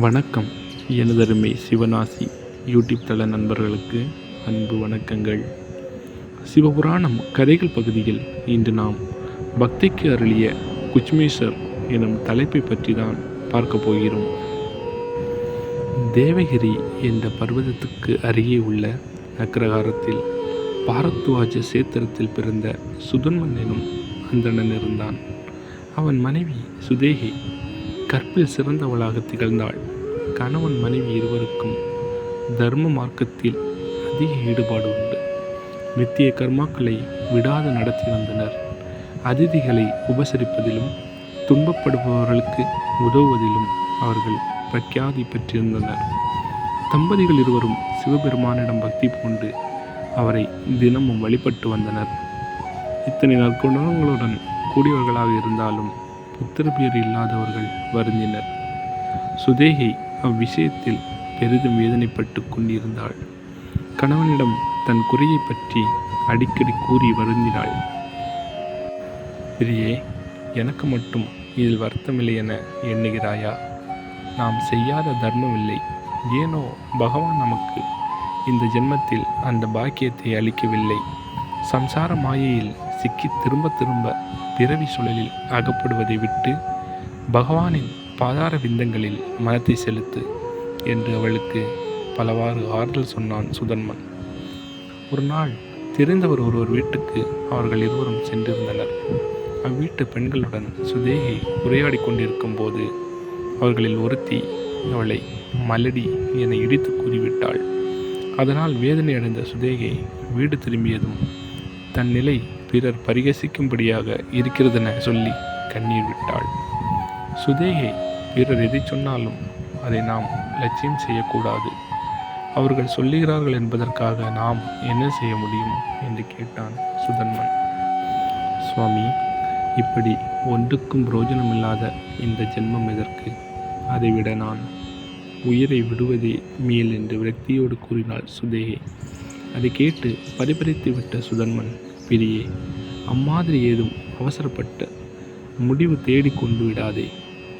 வணக்கம். எனதருமை சிவனாசி யூடியூப் தள நண்பர்களுக்கு அன்பு வணக்கங்கள். சிவபுராணம் கதைகள் பகுதியில் இன்று நாம் பக்திக்கு அருளிய குச்மேஸ்வர் எனும் தலைப்பை பற்றி தான் பார்க்க போகிறோம். தேவகிரி என்ற பர்வதத்துக்கு அருகே உள்ள அக்ரகாரத்தில் பாரத்வாஜ சேத்திரத்தில் பிறந்த சுதன்மன் எனும் அந்தணன் இருந்தான். அவன் மனைவி சுதேகி கற்பில் சிறந்தவளாக திகழ்ந்தாள். கணவன் மனைவி இருவருக்கும் தர்ம மார்க்கத்தில் அதிக ஈடுபாடு உண்டு. நித்திய கர்மாக்களை விடாது நடத்தி வந்தனர். அதிதிகளை உபசரிப்பதிலும் துன்பப்படுபவர்களுக்கு உதவுவதிலும் அவர்கள் பிரக்யாதி பெற்றிருந்தனர். தம்பதிகள் இருவரும் சிவபெருமானிடம் பக்தி பூண்டு அவரை தினமும் வழிபட்டு வந்தனர். இத்தனை நற்குணங்களுடன் கூடியவர்களாக இருந்தாலும் புத்திரபியர் இல்லாதவர்கள் வருந்தினர். சுதேகி அவ்விஷயத்தில் பெரிதும் வேதனைப்பட்டு கொண்டிருந்தாள். கணவனிடம் தன் குறையை பற்றி அடிக்கடி கூறி வருந்தினாள். பிரியே எனக்கு மட்டும் இதில் வருத்தமில்லை என எண்ணுகிறாயா? நாம் செய்யாத தர்மமில்லை ஏனோ பகவான் நமக்கு இந்த ஜென்மத்தில் அந்த பாக்கியத்தை அளிக்கவில்லை. சம்சார மாயையில் சிக்கி திரும்ப திரும்ப பிறவி சுழலில் அகப்படுவதை விட்டு பகவானின் பாதார விந்தங்களில் மனத்தை செலுத்து என்று அவளுக்கு பலவாறு ஆறுதல் சொன்னான் சுதன்மன். ஒரு நாள் தெரிந்தவர் ஒருவர் வீட்டுக்கு அவர்கள் இருவரும் சென்றிருந்தனர். அவ்வீட்டு பெண்களுடன் சுதேகி உரையாடி கொண்டிருக்கும் போது அவர்களில் ஒருத்தி அவளை மலடி என இடித்து கூறிவிட்டாள் அதனால் வேதனை அடைந்த சுதேகை வீடு திரும்பியதும் தன் நிலை பிறர் பரிகசிக்கும்படியாக இருக்கிறதென சொல்லி கண்ணீர் விட்டாள். சுதேகை பிறர் எதை சொன்னாலும் அதை நாம் லட்சியம் செய்யக்கூடாது. அவர்கள் சொல்லுகிறார்கள் என்பதற்காக நாம் என்ன செய்ய முடியும்? என்று கேட்டான் சுதன்மன். சுவாமி இப்படி ஒன்றுக்கும் பிரோஜனமில்லாத இந்த ஜென்மம் எதற்கு? அதைவிட நான் உயிரை விடுவதே மேல் என்று விரக்தியோடு கூறினாள் சுதேகை. அதை கேட்டு பரிபரித்து விட்ட சுதன்மன் பிரியே அம்மாதிரி ஏதும் அவசரப்பட்ட முடிவு தேடி கொண்டு விடாதே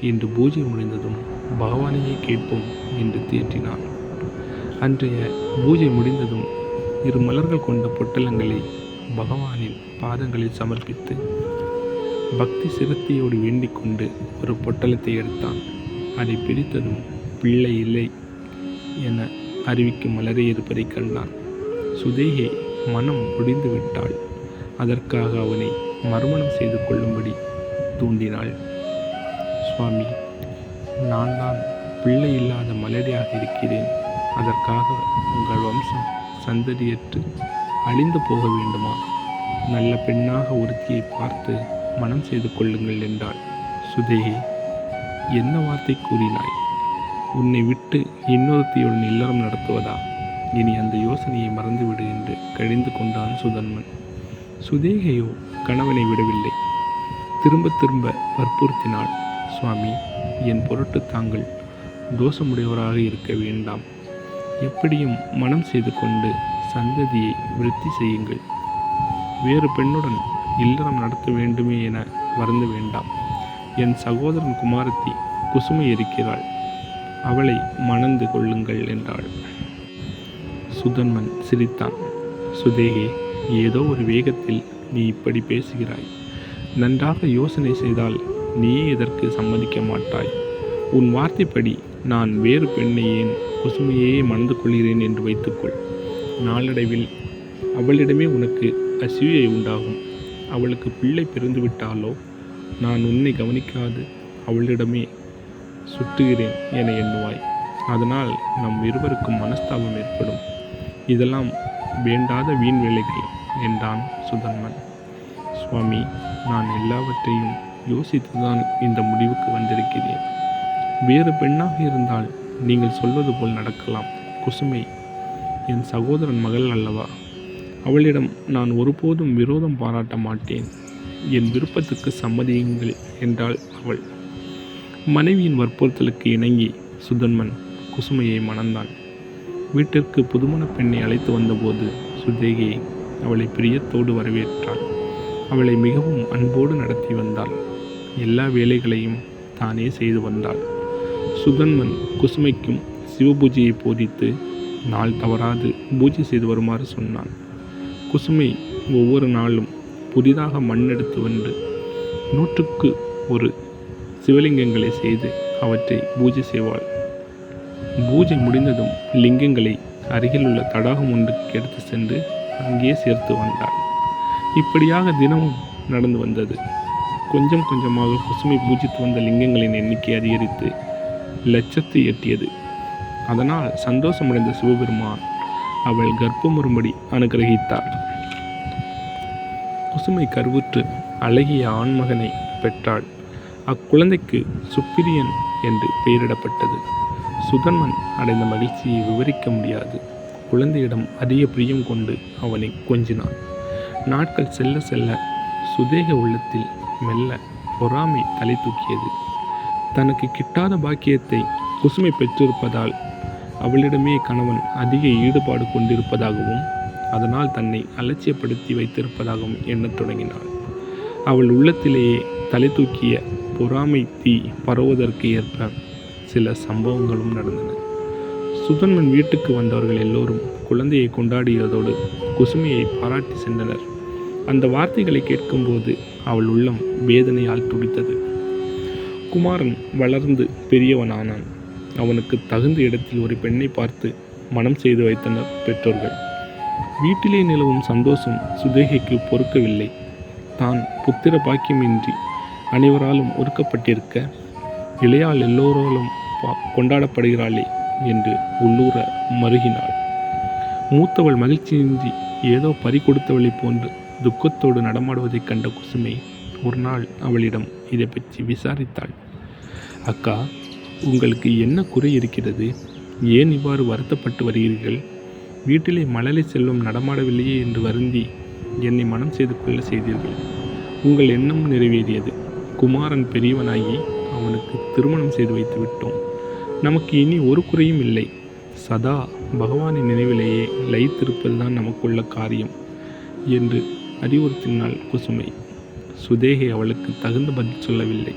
என்று பூஜை முடிந்ததும் பகவானையே கேட்போம் என்று தேற்றினான். அன்றைய பூஜை முடிந்ததும் இரு மலர்கள் கொண்ட பொட்டலங்களை பகவானின் பாதங்களில் சமர்ப்பித்து பக்தி சிரத்தையோடு வேண்டிக் கொண்டு ஒரு பொட்டலத்தை எடுத்தான். அதை பிரித்ததும் பிள்ளை இல்லை என அறிவிக்கும் மலரே இருப்பதைக் கண்டான். சுதேகி மனம் முடிந்து விட்டாள். அதற்காக அவனை மறுமணம் செய்து கொள்ளும்படி தூண்டினாள். சுவாமி நான் தான் பிள்ளை இல்லாத மலடியாக இருக்கிறேன். அதற்காக உங்கள் வம்சம் சந்ததியற்று அழிந்து போக வேண்டுமா? நல்ல பெண்ணாக ஒருத்தியை பார்த்து மனம் செய்து கொள்ளுங்கள் என்றாள். சுதேகி என்ன வார்த்தை கூறினாய்? உன்னை விட்டு இன்னொருத்தியுடன் இல்லறம் நடத்துவதா? இனி அந்த யோசனையை மறந்துவிடு என்று கழிந்து கொண்டான் சுதன்மன் சுதேகையோ கணவனை விடவில்லை. திரும்ப திரும்ப வற்புறுத்தினாள். சுவாமி என் பொருட்டு தாங்கள் தோஷமுடையவராக இருக்க வேண்டாம். எப்படியும் மனம் செய்து கொண்டு சந்ததியை விருத்தி செய்யுங்கள். வேறு பெண்ணுடன் இல்லறம் நடத்த வேண்டுமே என வருந்த வேண்டாம். என் சகோதரன் குமாரத்தி குசுமை இருக்கிறாள் அவளை மணந்து கொள்ளுங்கள் என்றாள். சுதன்மன் சிரித்தான். சுதேகே ஏதோ ஒரு வேகத்தில் நீ இப்படி பேசுகிறாய். நன்றாக யோசனை செய்தால் நீயே இதற்கு சம்மதிக்க மாட்டாய். உன் வார்த்தைப்படி நான் வேறு பெண்ணை ஏன் குசுமையே மணந்து கொள்கிறேன் என்று வைத்துக்கொள். நாளடைவில் அவளிடமே உனக்கு அசூயை உண்டாகும். அவளுக்கு பிள்ளை பிறந்துவிட்டாலோ நான் உன்னை கவனிக்காது. அவளிடமே சுட்டுகிறேன் என எண்ணுவாய். அதனால் நம் இருவருக்கும் மனஸ்தாபம் ஏற்படும். இதெல்லாம் வேண்டாத வீண் வேலைகள் என்றான் சுதன்மன் சுவாமி நான் எல்லாவற்றையும் யோசித்துதான் இந்த முடிவுக்கு வந்திருக்கிறேன். வேறு பெண்ணாக இருந்தால் நீங்கள் சொல்வது போல் நடக்கலாம். குசுமை என் சகோதரன் மகள் அல்லவா? அவளிடம் நான் ஒருபோதும் விரோதம் பாராட்ட மாட்டேன். என் விருப்பத்துக்கு சம்மதியுங்கள் என்றாள் அவள். மனைவியின் வற்புறுத்தலுக்கு இணங்கி சுதன்மன் குசுமையை மணந்தான். வீட்டிற்கு புதுமண பெண்ணை அழைத்து வந்தபோது சுதேகியை அவளை பிரியத்தோடு வரவேற்றாள். அவளை மிகவும் அன்போடு நடத்தி வந்தாள். எல்லா வேலைகளையும் தானே செய்து வந்தாள். சுகன்மன் குசுமைக்கும் சிவபூஜையை போதித்து நாள் தவறாது பூஜை செய்து வருமாறு சொன்னான். குசுமை ஒவ்வொரு நாளும் புதிதாக மண் எடுத்து வந்து நூற்றுக்கு ஒரு சிவலிங்கங்களை செய்து அவற்றை பூஜை செய்வாள். பூஜை முடிந்ததும் லிங்கங்களை அருகில் உள்ள தடாகம் ஒன்றுக்கு எடுத்து சென்று அங்கேயே சேர்த்து வந்தாள். இப்படியாக தினமும் நடந்து வந்தது. கொஞ்சம் கொஞ்சமாக குசுமை பூஜித்து வந்த லிங்கங்களின் எண்ணிக்கை அதிகரித்து லட்சத்தை எட்டியது. அதனால் சந்தோஷமடைந்த சிவபெருமான் அவள் கர்ப்பம் வரும்படி அனுகிரகித்தார் குசுமை கருவுற்று அழகிய ஆண்மகனை பெற்றாள். அக்குழந்தைக்கு சுப்பிரியன் என்று பெயரிடப்பட்டது. சுதன்மன் அடைந்த மகிழ்ச்சியை விவரிக்க முடியாது. குழந்தையிடம் அதிக பிரியம் கொண்டு அவனை கொஞ்சினான். நாட்கள் செல்ல செல்ல சுதேக உள்ளத்தில் மெல்ல பொறாமை தலை தூக்கியது. தனக்கு கிட்டாத பாக்கியத்தை குசுமை பெற்றிருப்பதால் அவளிடமே கணவன் அதிக ஈடுபாடு கொண்டிருப்பதாகவும் அதனால் தன்னை அலட்சியப்படுத்தி வைத்திருப்பதாகவும் எண்ணத் தொடங்கினாள். அவள் உள்ளத்திலேயே தலை தூக்கிய பொறாமை தீ பரவுவதற்கு ஏற்ப சில சம்பவங்களும் நடந்தன. சுதன்மன் வீட்டுக்கு வந்தவர்கள் எல்லோரும் குழந்தையை கொண்டாடியதோடு குசுமையை பாராட்டி சென்றனர். அந்த வார்த்தைகளை கேட்கும்போது அவள் உள்ளம் வேதனையால் துடித்தது. குமாரன் வளர்ந்து பெரியவனானான். அவனுக்கு தகுந்த இடத்தில் ஒரு பெண்ணை பார்த்து மனம் செய்து வைத்தனர் பெற்றோர்கள். வீட்டிலே நிலவும் சந்தோஷம் சுதேகைக்கு பொறுக்கவில்லை. தான் புத்திர பாக்கியமின்றி அனைவராலும் ஒதுக்கப்பட்டிருக்க இளையால் எல்லோராலும் கொண்டாடப்படுகிறாளே என்று உள்ளூர மருகினாள். மூத்தவள் மகிழ்ச்சியின்றி ஏதோ பறி கொடுத்தவளைப் போன்று துக்கத்தோடு நடமாடுவதைக் கண்ட குசுமை ஒரு நாள் அவளிடம் இதை பற்றி விசாரித்தாள். அக்கா உங்களுக்கு என்ன குறை இருக்கிறது? ஏன் இவ்வாறு வருத்தப்பட்டு வருகிறீர்கள்? வீட்டிலே மழலை செல்வம் நடமாடவில்லையே என்று வருந்தி என்னை மனம் செய்து கொள்ள செய்தீர்கள். உங்கள் எண்ணம் நிறைவேறியது. குமாரன் பெரியவனாகி அவனுக்கு திருமணம் செய்து வைத்து விட்டோம் நமக்கு இனி ஒரு குறையும் இல்லை. சதா பகவானின் நினைவிலேயே லயித்திருப்பதுதான் நமக்குள்ள காரியம் என்று அறிவுறுத்தினாள் குசுமை. சுதேகை அவளுக்கு தகுந்த பதில் சொல்லவில்லை.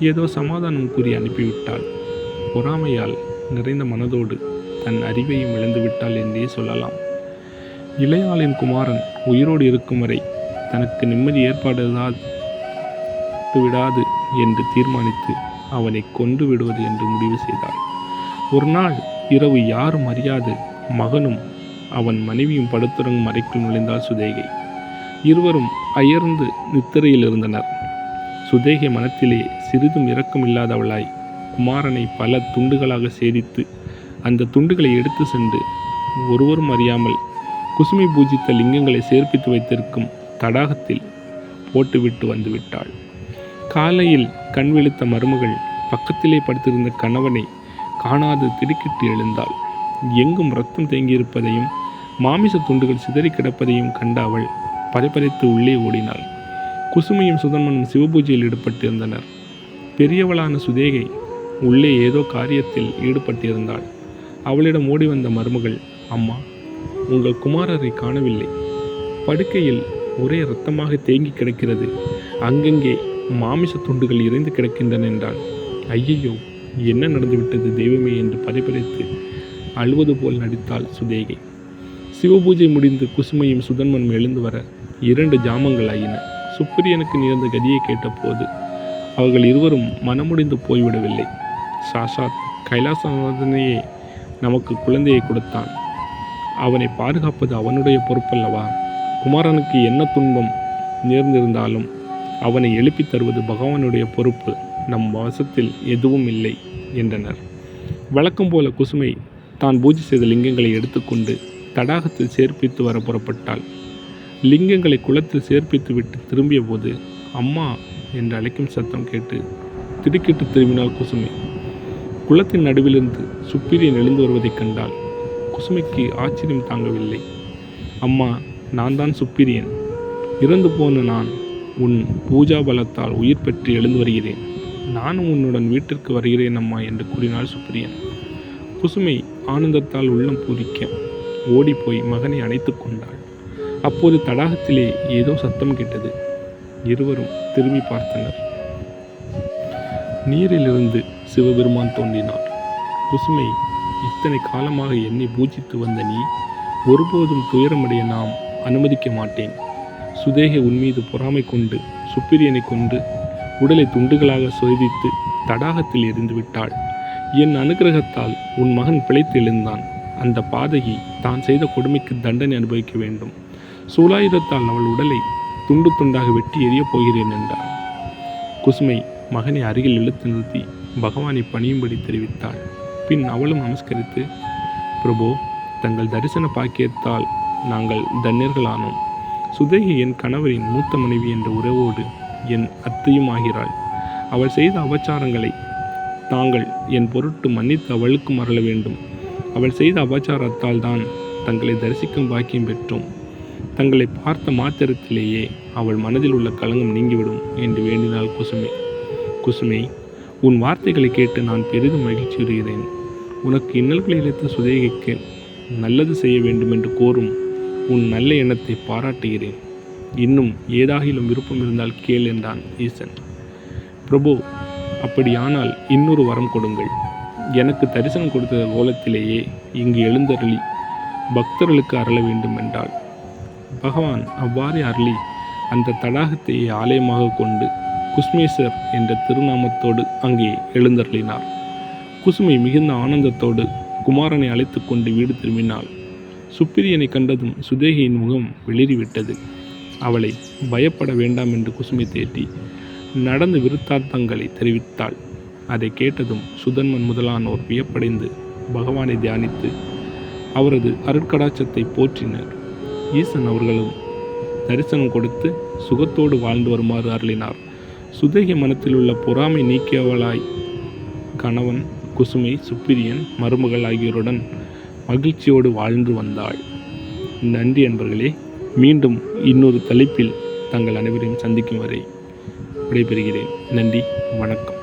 ஏதோ சமாதானம் கூறி அனுப்பிவிட்டாள். பொறாமையால் நிறைந்த மனதோடு தன் அறிவையும் இழந்துவிட்டாள் என்றே சொல்லலாம். இளையாளின் குமாரன் உயிரோடு இருக்கும் வரை தனக்கு நிம்மதி ஏற்பாடுதான் விடாது என்று தீர்மானித்து அவனை கொண்டு விடுவது என்று முடிவு செய்தாள். ஒரு நாள் இரவு யாரும் அறியாது மகனும் அவன் மனைவியும் படுத்துறங்கும் அறைக்குள் நுழைந்தாள் சுதேகை. இருவரும் அயர்ந்து நித்திரையில் இருந்தனர். சுதேகை மனத்திலே சிறிதும் இரக்கமில்லாதவளாய் குமாரனை பல துண்டுகளாக சேதித்து அந்த துண்டுகளை எடுத்து சென்று ஒருவரும் அறியாமல் குசுமை பூஜித்த லிங்கங்களை சேர்ப்பித்து வைத்திருக்கும் தடாகத்தில் போட்டுவிட்டு வந்துவிட்டாள் காலையில் கண் விழித்த மருமகள் பக்கத்திலே படுத்திருந்த கணவனை காணாது திடுக்கிட்டு எழுந்தாள். எங்கும் ரத்தம் தேங்கியிருப்பதையும் மாமிச துண்டுகள் சிதறி கிடப்பதையும் கண்ட அவள் பதைப்பதைத்து உள்ளே ஓடினாள். குசுமையும் சுதன்மனும் சிவபூஜையில் ஈடுபட்டிருந்தனர். பெரியவளான சுதேகை உள்ளே ஏதோ காரியத்தில் ஈடுபட்டிருந்தாள். அவளிடம் ஓடி வந்த மருமகள் அம்மா உங்கள் குமாரரை காணவில்லை. படுக்கையில் ஒரே ரத்தமாக தேங்கி கிடக்கிறது. அங்கங்கே மாமிச துண்டுகள் இறைந்து கிடக்கின்றன என்றாள். ஐயையோ என்ன நடந்துவிட்டது தெய்வமே என்று பதைபதைத்து அழுவது போல் நடித்தாள் சுதேகை. சிவபூஜை முடிந்து குசுமையும் சுதன்மனும் எழுந்து வர இரண்டு ஜாமங்கள் ஆயின சுப்பிரியனுக்கு நேர்ந்த கதியை கேட்டபோது அவர்கள் இருவரும் மனமுடிந்து போய்விடவில்லை. சாஷாத் கைலாசநாதனையே நமக்கு குழந்தையை கொடுத்தான். அவனை பாதுகாப்பது அவனுடைய பொறுப்பல்லவா? குமாரனுக்கு என்ன துன்பம் நேர்ந்திருந்தாலும் அவனை எழுப்பித் தருவது பகவானுடைய பொறுப்பு. நம் வசத்தில் எதுவும் இல்லை என்றனர். வழக்கம் போல குசுமை தான் பூஜை செய்த லிங்கங்களை எடுத்துக்கொண்டு தடாகத்தில் சேர்ப்பித்து வர புறப்பட்டாள். லிங்கங்களை குளத்தில் சேர்ப்பித்து விட்டு திரும்பிய போது அம்மா என்று அழைக்கும் சத்தம் கேட்டு திடுக்கிட்டு திரும்பினாள் குசுமை. குளத்தின் நடுவிலிருந்து சுப்பிரியன் எழுந்து வருவதைக் கண்டால் குசுமைக்கு ஆச்சரியம் தாங்கவில்லை. அம்மா நான் தான் சுப்பிரியன். இறந்து போன நான் உன் பூஜா பலத்தால் உயிர் பெற்று எழுந்து வருகிறேன். நானும் உன்னுடன் வீட்டிற்கு வருகிறேன் அம்மா என்று கூறினாள் சுப்பிரியன் குசுமை ஆனந்தத்தால் உள்ளம் பூரிக்க ஓடிப்போய் மகனை அணைத்து கொண்டாள். அப்போது தடாகத்திலே ஏதோ சத்தம் கேட்டது. இருவரும் திரும்பி பார்த்தனர். நீரிலிருந்து சிவபெருமான் தோன்றினார். குசுமை இத்தனை காலமாக என்னை பூஜித்து வந்த நீ ஒருபோதும் துயரமடைய நாம் அனுமதிக்க மாட்டேன். சுதேகை உன்மீது பொறாமை கொண்டு சுப்பிரியனை கொண்டு உடலை துண்டுகளாக சொதித்து தடாகத்தில் எரிந்து விட்டாள். என் அனுகிரகத்தால் உன் மகன் பிழைத்து எழுந்தான். அந்த பாதகி தான் செய்த கொடுமைக்கு தண்டனை அனுபவிக்க வேண்டும். சூலாயுதத்தால் அவள் உடலை துண்டு துண்டாக வெட்டி எறியப் போகிறேன் என்றார் குசுமை மகனை அருகில் இழுத்து நிறுத்தி பகவானை பணியும்படி தெரிவித்தாள். பின் அவளும் நமஸ்கரித்து பிரபு தங்கள் தரிசன பாக்கியத்தால் நாங்கள் தன்னியர்களானோம். சுதேகி என் கணவரின் மூத்த மனைவி என்ற உறவோடு என் அத்தையும் ஆகிறாள் அவள் செய்த அபச்சாரங்களை தாங்கள் என் பொருட்டு மன்னித்து அவளுக்கு மறல வேண்டும். அவள் செய்த அபச்சாரத்தால் தான் தங்களை தரிசிக்கும் பாக்கியம் பெற்றோம். தங்களை பார்த்த மாத்திரத்திலேயே அவள் மனதில் உள்ள களங்கம் நீங்கிவிடும் என்று வேண்டினாள் குசுமை. குசுமை உன் வார்த்தைகளை கேட்டு நான் பெரிதும் மகிழ்ச்சியுறுகிறேன். உனக்கு இன்னல்களை இழைத்த சுதேகிக்கு நல்லது செய்ய வேண்டும் என்று கோரும் உன் நல்ல எண்ணத்தை பாராட்டுகிறேன். இன்னும் ஏதாகிலும் விருப்பம் இருந்தால் கேள் என்றான் ஈசன். பிரபு அப்படியானால் இன்னொரு வரம் கொடுங்கள். எனக்கு தரிசனம் கொடுத்த கோலத்திலேயே இங்கு எழுந்தருளி பக்தர்களுக்கு அருள வேண்டும் என்றாள். பகவான் அவ்வாறே அருளி அந்த தடாகத்தை ஆலயமாக கொண்டு குஸ்மேஸ்வர் என்ற திருநாமத்தோடு அங்கே எழுந்தருளினார். குசுமை மிகுந்த ஆனந்தத்தோடு குமாரனை அழைத்து கொண்டு வீடு திரும்பினாள். சுப்பிரியனை கண்டதும் சுதேகியின் முகம் வெளிறிவிட்டது. அவளை பயப்பட வேண்டாம் என்று குசுமை தேற்றி நடந்த விருத்தாந்தங்களை தெரிவித்தாள். அதை கேட்டதும் சுதன்மன் முதலானோர் வியப்படைந்து பகவானை தியானித்து அவரது அருட்கடாச்சத்தை போற்றினர். ஈசன் அவர்களும் தரிசனம் கொடுத்து சுகத்தோடு வாழ்ந்து வருமாறு அருளினார். சுதேகி மனத்தில் உள்ள பொறாமை நீக்கியவளாய் கணவன் குசுமை சுப்பிரியன் மருமகள் ஆகியோருடன் மகிழ்ச்சியோடு வாழ்ந்து வந்தாள். நன்றி அன்பர்களே மீண்டும் இன்னொரு தலைப்பில் தங்கள் அனைவரையும் சந்திக்கும் வரை விடைபெறுகிறேன். நன்றி வணக்கம்.